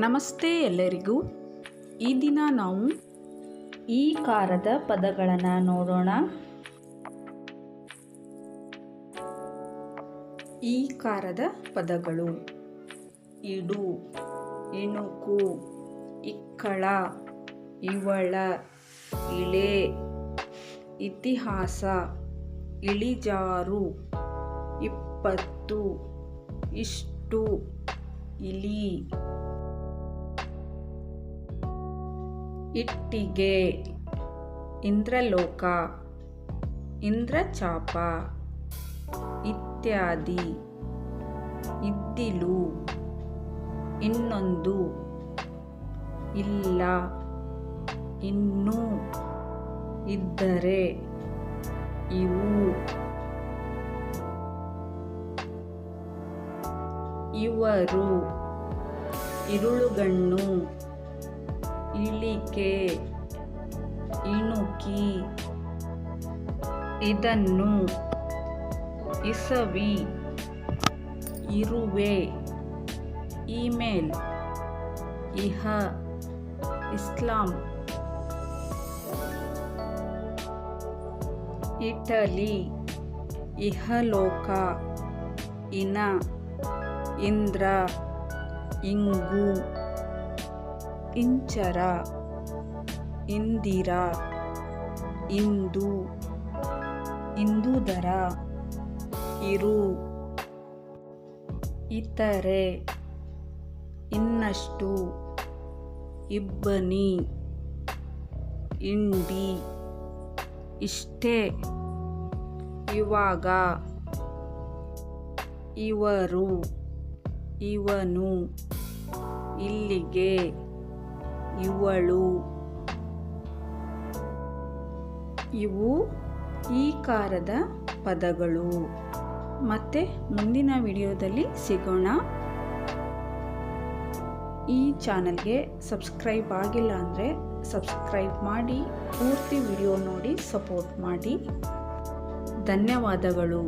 ನಮಸ್ತೆ ಎಲ್ಲರಿಗೂ. ಈ ದಿನ ನಾವು ಈ ಕಾರದ ಪದಗಳನ್ನು ನೋಡೋಣ. ಈ ಕಾರದ ಪದಗಳು ಇಡು, ಇಣುಕು, ಇಕ್ಕಳ, ಇವಳ, ಇಳೆ, ಇತಿಹಾಸ, ಇಳಿಜಾರು, ಇಪ್ಪತ್ತು, ಇಷ್ಟು, ಇಲಿ. ಇಟ್ಟಿಗೆ ಇಂದ್ರಲೋಕ ಇಂದ್ರಚಾಪ ಇತ್ಯಾದಿ. ಇದ್ದಿಲು ಇನ್ನೊಂದು ಇಲ್ಲ ಇನ್ನೂ ಇದ್ದರೆ ಇವು. ಇವರು ಇರುಳುಗಣ್ಣು ಇಳಿಕೆ ಇಣುಕಿ ಇದನ್ನು ಇಸವಿ ಇರುವೆ ಇಮೇಲ್ ಇಹ ಇಸ್ಲಾಂ ಇಟಲಿ ಇಹಲೋಕ ಇನ ಇಂದ್ರ ಇಂಗು. ಇಂಚರ ಇಂದಿರ ಇಂದು ಇಂದುದರ ಇರು ಇತರೆ ಇನ್ನಷ್ಟು ಇಬ್ಬನಿ ಇಂಡಿ ಇಷ್ಟೇ ಇವಾಗ ಇವರು ಇವನು ಇಲ್ಲಿಗೆ. ಇವಳು. ಇವು ಈ ಕಾರದ ಪದಗಳು. ಮತ್ತೆ ಮುಂದಿನ ವಿಡಿಯೋದಲ್ಲಿ ಸಿಗೋಣ. ಈ ಚಾನಲ್ಗೆ ಸಬ್ಸ್ಕ್ರೈಬ್ ಆಗಿಲ್ಲ ಅಂದರೆ ಸಬ್ಸ್ಕ್ರೈಬ್ ಮಾಡಿ, ಪೂರ್ತಿ ವಿಡಿಯೋ ನೋಡಿ ಸಪೋರ್ಟ್ ಮಾಡಿ. ಧನ್ಯವಾದಗಳು.